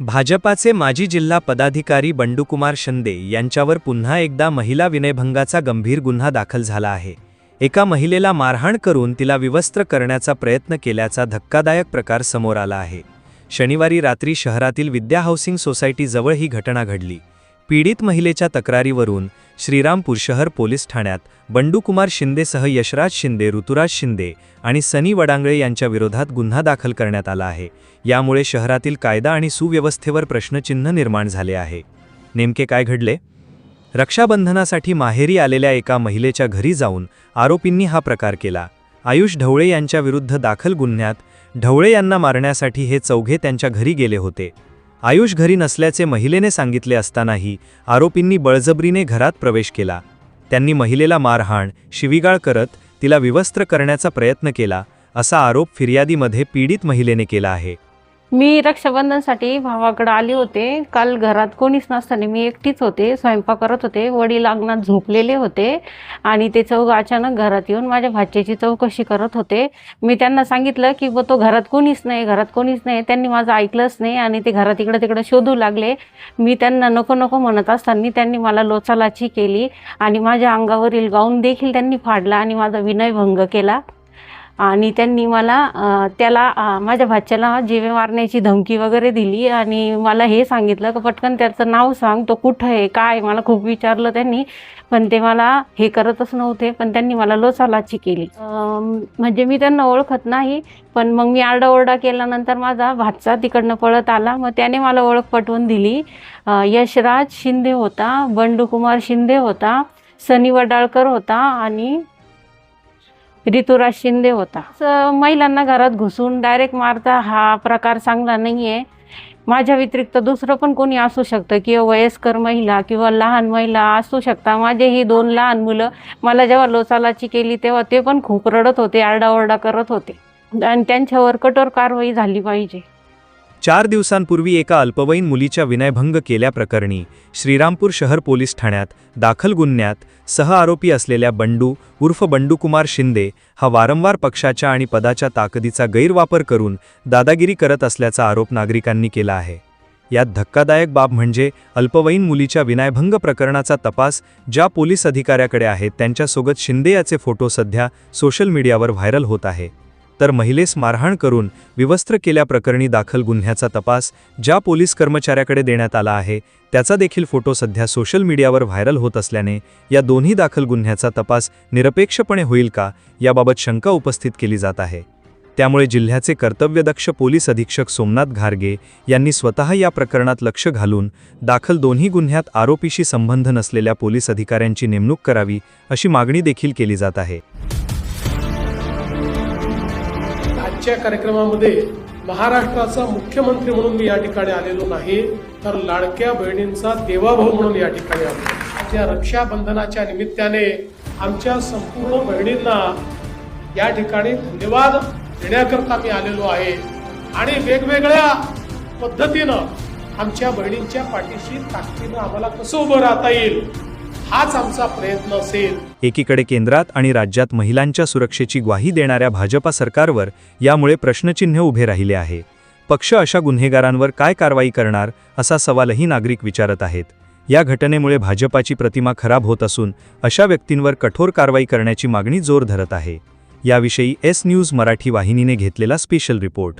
भाजपाचे माजी जिल्हा पदाधिकारी बंडूकुमार शिंदे यांच्यावर पुन्हा एकदा महिला विनयभंगाचा गंभीर गुन्हा दाखल झाला आहे. एका महिलेला मारहाण करून तिला विवस्त्र करण्याचा प्रयत्न केल्याचा धक्कादायक प्रकार समोर आला आहे. शनिवारी रात्री शहरातील विद्या हाऊसिंग सोसायटीजवळ ही घटना घडली. पीडित महिलेच्या तक्रारीवरून श्रीरामपूर शहर पोलीस ठाण्यात बंडूकुमार शिंदेसह यशराज शिंदे ऋतुराज शिंदे आणि सनी वडांगळे यांच्या विरोधात गुन्हा दाखल करण्यात आला आहे. यामुळे शहरातील कायदा आणि सुव्यवस्थेवर प्रश्नचिन्ह निर्माण झाले आहे. नेमके काय घडले? रक्षाबंधनासाठी माहेरी आलेल्या एका महिलेच्या घरी जाऊन आरोपींनी हा प्रकार केला. आयुष ढवळे यांच्याविरुद्ध दाखल गुन्ह्यात ढवळे यांना मारण्यासाठी हे चौघे त्यांच्या घरी गेले होते. आयुष घरी नसल्याचे महिलेने सांगितले असतानाही आरोपींनी बळजबरीने घरात प्रवेश केला. त्यांनी महिलेला मारहाण शिवीगाळ करत तिला विवस्त्र करण्याचा प्रयत्न केला असा आरोप फिर्यादीमध्ये पीडित महिलेने केला आहे. मी रक्षाबंधनसाठी भावाकडं आले होते. काल घरात कोणीच नसताना मी एकटीच होते. स्वयंपाक करत होते. वडील अंगणात झोपलेले होते. आणि ते चौघ अचानक घरात येऊन माझ्या भाच्याची चौकशी करत होते. मी त्यांना सांगितलं की ब तो घरात कोणीच नाही घरात कोणीच नाही. त्यांनी माझं ऐकलंच नाही आणि ते घरात इकडं तिकडं शोधू लागले. मी त्यांना नको नको म्हणत असताना त्यांनी मला लोचालाची केली आणि माझ्या अंगावरील गाऊन देखील त्यांनी फाडला आणि माझा विनयभंग केला. आणि त्यांनी मला त्याला माझ्या भाच्याला जीवे मारण्याची धमकी वगैरे दिली आणि मला हे सांगितलं की पटकन त्याचं नाव सांग तो कुठं आहे काय मला खूप विचारलं त्यांनी पण ते मला हे करतच नव्हते पण त्यांनी मला लोचालाची केली. म्हणजे मी त्यांना ओळखत नाही पण मग मी आरडाओरडा केल्यानंतर माझा भातचा तिकडनं पळत आला. मग त्याने मला ओळख पटवून दिली. यशराज शिंदे होता बंडूकुमार शिंदे होता सनी वडाळकर होता आणि ऋतुराज शिंदे होता. महिलांना घरात घुसून डायरेक्ट मारता हा प्रकार चांगला नाही आहे माझ्या व्यतिरिक्त दुसरं पण कोणी असू शकतं किंवा वयस्कर महिला किंवा लहान महिला असू शकता. माझे ही दोन लहान मुलं मला जेव्हा लोचालाची केली तेव्हा ते पण खूप रडत होते आरडाओरडा करत होते. आणि त्यांच्यावर कठोर कारवाई झाली पाहिजे. चार दिवसांपूर्वी एका अल्पवयीन मुलीच्या विनयभंग केल्याप्रकरणी श्रीरामपूर शहर पोलीस ठाण्यात दाखल गुन्ह्यात सह आरोपी असलेल्या बंडू उर्फ बंडूकुमार शिंदे हा वारंवार पक्षाच्या आणि पदाच्या ताकदीचा गैरवापर करून दादागिरी करत असल्याचा आरोप नागरिकांनी केला आहे. यात धक्कादायक बाब म्हणजे अल्पवयीन मुलीच्या विनयभंग प्रकरणाचा तपास ज्या पोलीस अधिकाऱ्याकडे आहे त्यांच्यासोबत शिंदे याचे फोटो सध्या सोशल मीडियावर व्हायरल होत आहे. तर महिलेस मारहाण करून विवस्त्र केल्याप्रकरणी दाखल गुन्ह्याचा तपास ज्या पोलीस कर्मचाऱ्याकडे देण्यात आला आहे त्याचा देखील फोटो सध्या सोशल मीडियावर व्हायरल होत असल्याने या दोन्ही दाखल गुन्ह्याचा तपास निरपेक्षपणे होईल का याबाबत शंका उपस्थित केली जात आहे. त्यामुळे जिल्ह्याचे कर्तव्यदक्ष पोलीस अधीक्षक सोमनाथ घारगे यांनी स्वतः या प्रकरणात लक्ष घालून दाखल दोन्ही गुन्ह्यात आरोपीशी संबंध नसलेल्या पोलीस अधिकाऱ्यांची नेमणूक करावी अशी मागणी देखील केली जात आहे. आजच्या कार्यक्रमामध्ये महाराष्ट्राचा मुख्यमंत्री म्हणून मी या ठिकाणी आलेलो नाही तर लाडक्या बहिणींचा देवाभाऊ म्हणून या ठिकाणी आलो. त्या रक्षाबंधनाच्या निमित्ताने आमच्या संपूर्ण बहिणींना या ठिकाणी धन्यवाद देण्याकरता मी आलेलो आहे. आणि वेगवेगळ्या पद्धतीनं आमच्या बहिणींच्या पाठीशी ताकदीनं आम्हाला कसं उभं राहता येईल हाच आमचा प्रयत्न असेल. एकीकडे केंद्रात आणि राज्यात महिलांच्या सुरक्षेची ग्वाही देणाऱ्या भाजपा सरकारवर यामुळे प्रश्नचिन्ह उभे राहिले आहे. पक्ष अशा गुन्हेगारांवर काय कारवाई करणार असा सवालही नागरिक विचारत आहेत. या घटनेमुळे भाजपाची प्रतिमा खराब होत असून अशा व्यक्तींवर कठोर कारवाई करण्याची मागणी जोर धरत आहे. याविषयी एस न्यूज मराठी वाहिनीने घेतलेला स्पेशल रिपोर्ट.